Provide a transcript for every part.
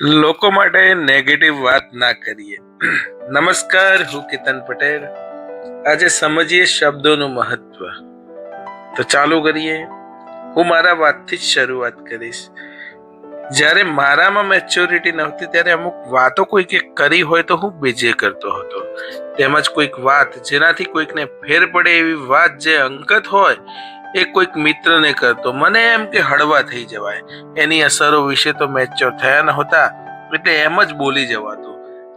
લોકો માટે નેગેટિવ વાત ના કરીએ. નમસ્કાર, હું કેતન પટેલ. આજે સમજીએ શબ્દોનું મહત્વ. તો ચાલુ કરીએ. હું મારા વાતથી જ શરૂઆત કરીશ. જ્યારે મારામાં મેચ્યોરિટી નહોતી, ત્યારે અમુક વાતો કોઈકે કરી હોય તો હું બીજે કરતો હતો. તેમજ કોઈક વાત જેનાથી કોઈકને ફેર પડે એવી વાત જે અંગત હોય એ કોઈક મિત્રને કરતો. મને એમ કે હળવા થઈ જવાય. એની અસરો વિશે તો મેચ્યોર થયા નહોતા એટલે એમ જ બોલી જવાતું.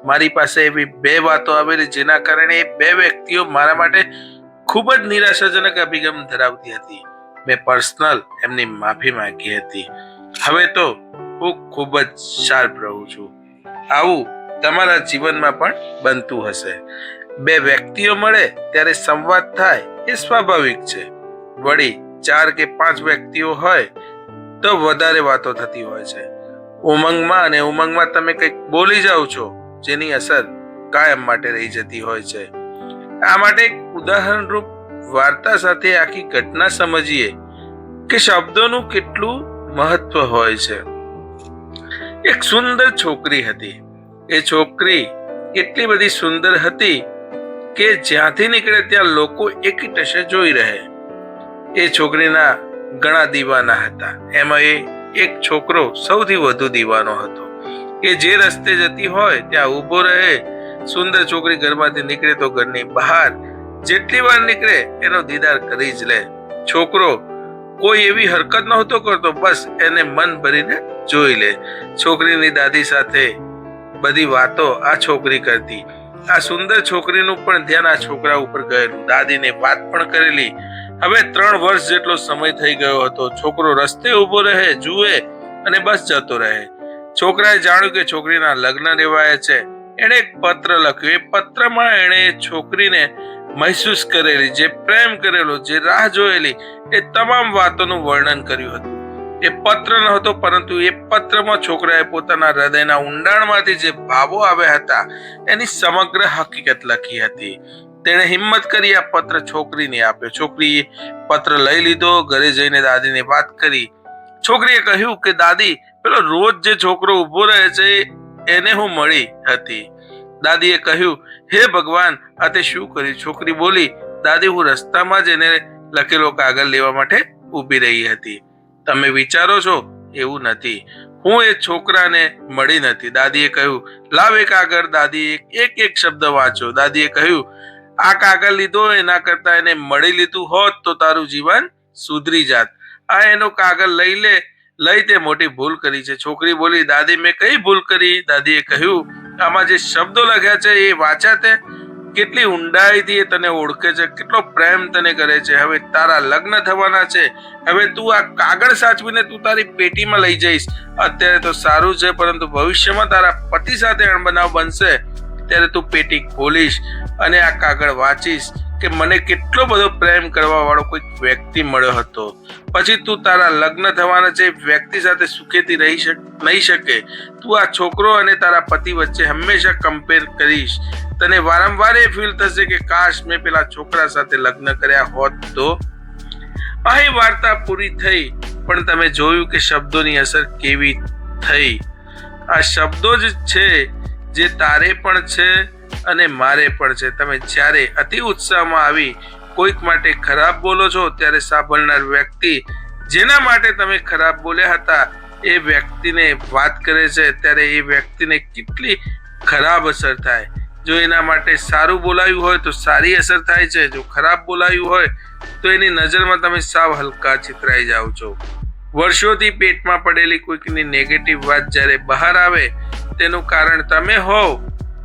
મારી પાસે એવી બે વાતો આવેલી જેના કારણે એ બે વ્યક્તિઓ મારા માટે ખૂબ જ નિરાશાજનક અભિગમ ધરાવતી હતી. મેં પર્સનલ એમની માફી માંગી હતી. હવે તો હું ખૂબ જ શાર્પ રહું છું. આવું તમારા જીવનમાં પણ બનતું હશે. બે વ્યક્તિઓ મળે ત્યારે સંવાદ થાય એ સ્વાભાવિક છે. વળી ચાર કે પાંચ વ્યક્તિઓ હોય, તો વધારે વાતો થતી હોય છે. ઉમંગમાં અને ઉમંગમાં તમે કંઈક બોલી જાઓ છો, જેની અસર કાયમ માટે રહી જતી હોય છે. આ માટે એક ઉદાહરણરૂપ વાર્તા સાથે આખી ઘટના સમજીએ કે શબ્દોનું કેટલું મહત્વ હોય છે. એક સુંદર છોકરી હતી. એ છોકરી એટલી બધી સુંદર હતી કે જ્યાંથી નીકળે ત્યાં લોકો એક ટશે જોઈ રહે. એ છોકરીના ઘણા દીવાના હતા. એમાં એ એક છોકરો સૌથી વધુ દીવાનો હતો. એ જે રસ્તે જતી હોય ત્યાં ઊભો રહે, સુંદર છોકરી ઘરમાંથી નીકળે તો ઘરની બહાર જેટલી વાર નીકળે એનો દીદાર કરી જ લે. છોકરો કોઈ એવી હરકત નહોતો કરતો, બસ એને મન ભરીને જોઈ લે. છોકરીની દાદી સાથે બધી વાતો આ છોકરી કરતી. આ સુંદર છોકરીનું પણ ધ્યાન આ છોકરા ઉપર ગયેલું. દાદીને વાત પણ કરેલી. હવે ત્રણ વર્ષ જેટલો સમય થઈ ગયો હતો. છોકરો રસ્તે ઊભો રહે, જુએ અને બસ જતો રહે. છોકરાએ જાણ્યું કે છોકરીના લગ્ન રેવાયા છે. એણે એક પત્ર લખ્યો. એ પત્રમાં એણે છોકરીને મહેસૂસ કરેલી, જે પ્રેમ કરેલો, જે રાહ જોયેલી, એ તમામ વાતોનું વર્ણન કર્યું હતું. એ પત્ર નહોતો, પરંતુ એ પત્રમાં છોકરાએ પોતાના હૃદયના ઊંડાણમાંથી જે ભાવો આવ્યા હતા, એની સમગ્ર હકીકત લખી હતી. તેણે હિંમત કરી આ પત્ર છોકરીને આપ્યો. છોકરીએ પત્ર લઈ લીધો, ઘરે જઈને દાદીને વાત કરી. છોકરીએ કહ્યું કે, દાદી, પેલો રોજ જે છોકરો ઊભો રહે છે, એને હું મળી હતી. દાદીએ કહ્યું, હે ભગવાન, આ તે શું કર્યું? છોકરી બોલી, દાદી, હું રસ્તામાં જ એને લખેલો કાગળ લેવા માટે ઊભી રહી હતી. તમે વિચારો છો, એવું નથી. હું એ છોકરાને મળી નથી. દાદીએ કહ્યું, લાવ કાગળ. દાદી એક એક શબ્દ વાંચો દાદીએ કહ્યું આ કાગળ લીધો, એના કરતા એને મળી લીધું હોત તો તારું જીવન સુધરી જાત. આ એનો કાગળ લઈ લે, લઈ તે મોટી ભૂલ કરી છે. છોકરી બોલી, દાદી, મેં કઈ ભૂલ કરી? દાદીએ કહ્યું, આમાં જે શબ્દો લખ્યા છે, એ વાંચ્યા તે? કેટલી ઊંડાઈથી એ તને ઓળખે છે? કેટલો પ્રેમ તને કરે છે? હવે તારા લગ્ન થવાના છે. હવે તું આ કાગળ સાચવીને તું તારી પેટીમાં લઈ જઈશ. અત્યારે તો સારું છે, પરંતુ ભવિષ્યમાં તારા પતિ સાથે અણબનાવ બનશે. ત્યારે તું પેટી ખોલીશ અને આ કાગળ વાંચીશ કે મને કેટલો બધો પ્રેમ કરવા વાળો કોઈક વ્યક્તિ મળ્યો હતો. પછી તું તારા લગ્ન થવાના છે, વ્યક્તિ સાથે સુખેથી રહી શક, નહીં શકે. તું આ છોકરો અને તારા પતિ વચ્ચે હંમેશા કમ્પેર કરીશ. તને વારંવાર એ ફીલ થશે કે કાશ મેં પેલા છોકરા સાથે લગ્ન કર્યા હોત તો. અહીં વાર્તા પૂરી થઈ, પણ તમે જોયું કે શબ્દોની અસર કેવી થઈ? આ શબ્દો જ છે જે તારે પણ છે અને મારે પણ છે. તમે જ્યારે અતિ ઉત્સાહમાં આવી કોઈક માટે ખરાબ બોલો છો, ત્યારે સાંભળનાર વ્યક્તિ જેના માટે તમે ખરાબ બોલ્યા હતા, એ વ્યક્તિને વાત કરે છે, ત્યારે એ વ્યક્તિને કેટલી ખરાબ અસર થાય. જો એના માટે સારું બોલાયું હોય, તો સારી અસર થાય છે. જો ખરાબ બોલાયું હોય, તો એની નજરમાં તમે સાવ હલકા ચિતરાઈ જાઓ છો. વર્ષોથી પેટમાં પડેલી કોઈકની નેગેટિવ વાત જ્યારે બહાર આવે તેનું કારણ તમે હોવ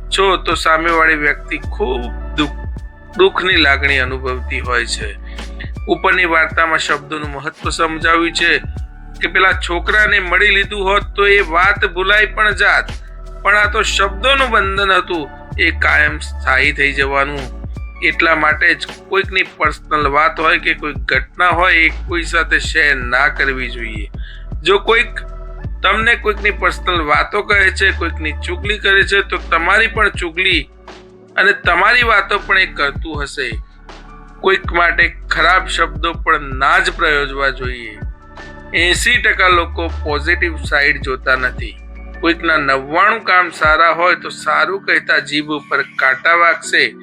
છો તો સામેવાળી વ્યક્તિ ખૂબ દુઃખ, દુઃખની લાગણી અનુભવતી હોય છે. ઉપરની વાર્તામાં શબ્દોનું મહત્વ સમજાવ્યું છે કે પેલા છોકરાને મળી લીધું હોત તો એ વાત ભૂલાઈ પણ જાત, પણ આ તો શબ્દોનું બંધન હતું, એ કાયમ સ્થાયી થઈ જવાનું. એટલા માટે જ કોઈકની પર્સનલ વાત હોય કે કોઈ ઘટના હોય, એ કોઈ સાથે શેર ના કરવી જોઈએ. જો કોઈક તમને કોઈકની પર્સનલ વાતો કહે છે, કોઈકની ચુગલી કરે છે, તો તમારી પણ ચુગલી અને તમારી વાતો પણ એ કરતું હશે. કોઈક માટે ખરાબ શબ્દો પણ ના જ પ્રયોજવા જોઈએ. એસી ટકા લોકો પોઝિટિવ સાઈડ જોતા નથી. કોઈકના નવ્વાણું કામ સારા હોય તો સારું કહેતા જીભ ઉપર કાંટા વાગશે.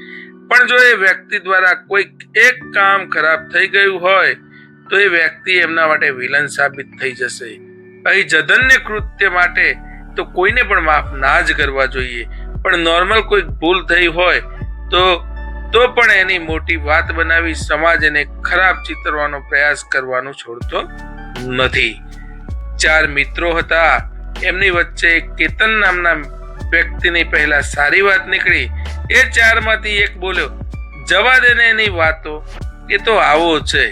પણ જો એ વ્યક્તિ દ્વારા કોઈક એક કામ ખરાબ થઈ ગયું હોય, તો એ વ્યક્તિ એમના માટે વિલન સાબિત થઈ જશે. અહીં જધન્ય કૃત્ય માટે તો કોઈને પણ માફ ના જ કરવા જોઈએ. પણ નોર્મલ કોઈક ભૂલ થઈ હોય તો તો પણ એની મોટી વાત બનાવી સમાજ એને ખરાબ ચિતરવાનો પ્રયાસ કરવાનું છોડતો નથી. ચાર મિત્રો હતા. એમની વચ્ચે કેતન નામના વ્યક્તિની પહેલા સારી વાત નીકળી. એ ચારમાંથી એક બોલ્યો, જવા દેને એની વાતો, એ તો આવો છે.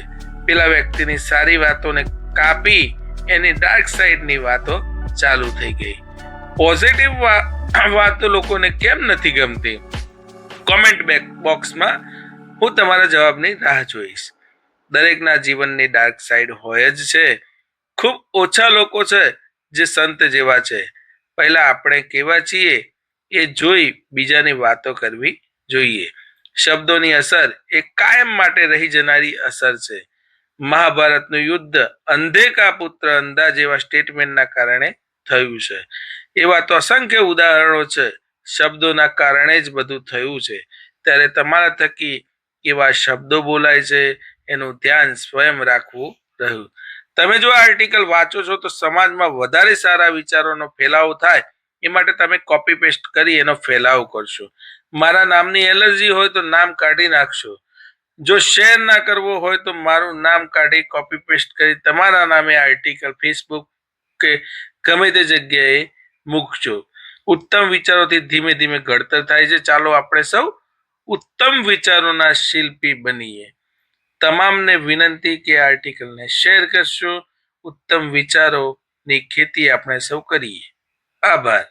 પેલા વ્યક્તિની સારી વાતોને કાપી એની ડાર્ક સાઈડની વાતો ચાલુ થઈ ગઈ. પોઝિટિવ વાતો લોકોને કેમ નથી ગમતી? કોમેન્ટ બેક બોક્સમાં હું તમારા જવાબની રાહ જોઈશ. દરેકના જીવનની ડાર્ક સાઈડ હોય જ છે. ખૂબ ઓછા લોકો છે જે સંત જેવા છે. પહેલાં આપણે કેવા છીએ એ જોઈ બીજાની વાતો કરવી જોઈએ. શબ્દોની અસર એ કાયમ માટે રહી જનારી અસર છે. મહાભારતનું યુદ્ધ અંધેકા પુત્ર અંધા જેવા સ્ટેટમેન્ટના કારણે થયું છે. એવા તો અસંખ્ય ઉદાહરણો છે. શબ્દોના કારણે જ બધું થયું છે. ત્યારે તમારા થકી એવા શબ્દો બોલાય છે એનું ધ્યાન સ્વયં રાખવું રહ્યું. તમે જો આ આર્ટિકલ વાંચો છો તો સમાજમાં વધારે સારા વિચારોનો ફેલાવો થાય એ માટે તમે કોપી પેસ્ટ કરી એનો ફેલાવો કરશો. મારા નામની એલર્જી હોય તો નામ કાઢી નાખશો. જો શેર ના કરવો હોય તો મારું નામ કાઢી કોપી પેસ્ટ કરી તમારા નામે આર્ટિકલ ફેસબુક કે ગમે તે જગ્યાએ મૂકજો. ઉત્તમ વિચારોથી ધીમે ધીમે ઘડતર થાય છે. ચાલો આપણે સૌ ઉત્તમ વિચારોના શિલ્પી બનીએ. તમામને વિનંતી કે આર્ટિકલને શેર કરશો. ઉત્તમ વિચારોની ખેતી આપણે સૌ કરીએ. આભાર.